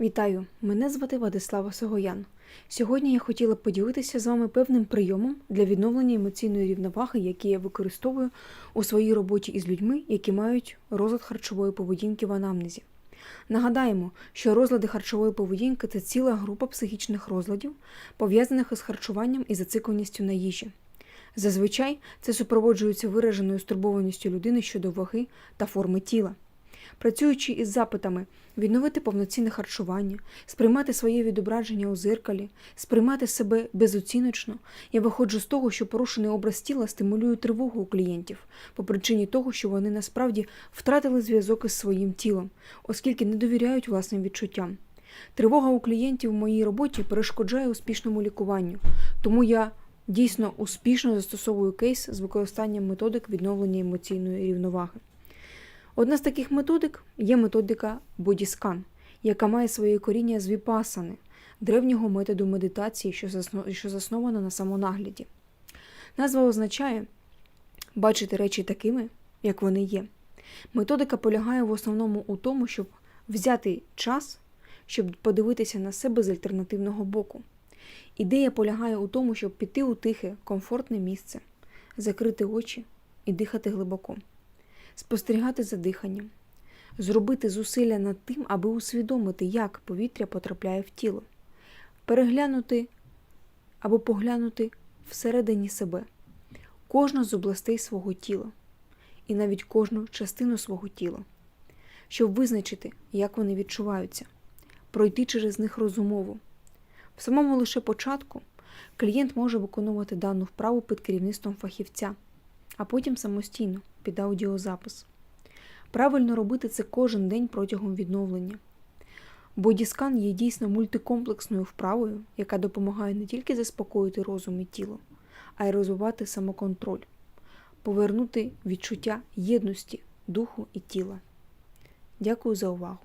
Вітаю! Мене звати Владислава Согоян. Сьогодні я хотіла поділитися з вами певним прийомом для відновлення емоційної рівноваги, який я використовую у своїй роботі із людьми, які мають розлад харчової поведінки в анамнезі. Нагадаємо, що розлади харчової поведінки це ціла група психічних розладів, пов'язаних із харчуванням і зацикленістю на їжі. Зазвичай це супроводжується вираженою стурбованістю людини щодо ваги та форми тіла. Працюючи із запитами відновити повноцінне харчування, сприймати своє відображення у зеркалі, сприймати себе безоціночно, я виходжу з того, що порушений образ тіла стимулює тривогу у клієнтів по причині того, що вони насправді втратили зв'язок із своїм тілом, оскільки не довіряють власним відчуттям. Тривога у клієнтів у моїй роботі перешкоджає успішному лікуванню, тому я дійсно успішно застосовую кейс з використанням методик відновлення емоційної рівноваги. Одна з таких методик є методика бодіскан, яка має своє коріння з віпасани, древнього методу медитації, що засно- що заснована на самонагляді. Назва означає бачити речі такими, як вони є. Методика полягає в основному у тому, щоб взяти час, щоб подивитися на себе з альтернативного боку. Ідея полягає у тому, щоб піти у тихе, комфортне місце, закрити очі і дихати глибоко спостерігати за диханням, зробити зусилля над тим, аби усвідомити, як повітря потрапляє в тіло, переглянути або поглянути всередині себе кожну з областей свого тіла і навіть кожну частину свого тіла, щоб визначити, як вони відчуваються, пройти через них розумово. В самому лише початку клієнт може виконувати дану вправу під керівництвом фахівця, а потім самостійно під аудіозапис. Правильно робити це кожен день протягом відновлення. Бодіскан є дійсно мультикомплексною вправою, яка допомагає не тільки заспокоїти розум і тіло, а й розвивати самоконтроль, повернути відчуття єдності духу і тіла. Дякую за увагу!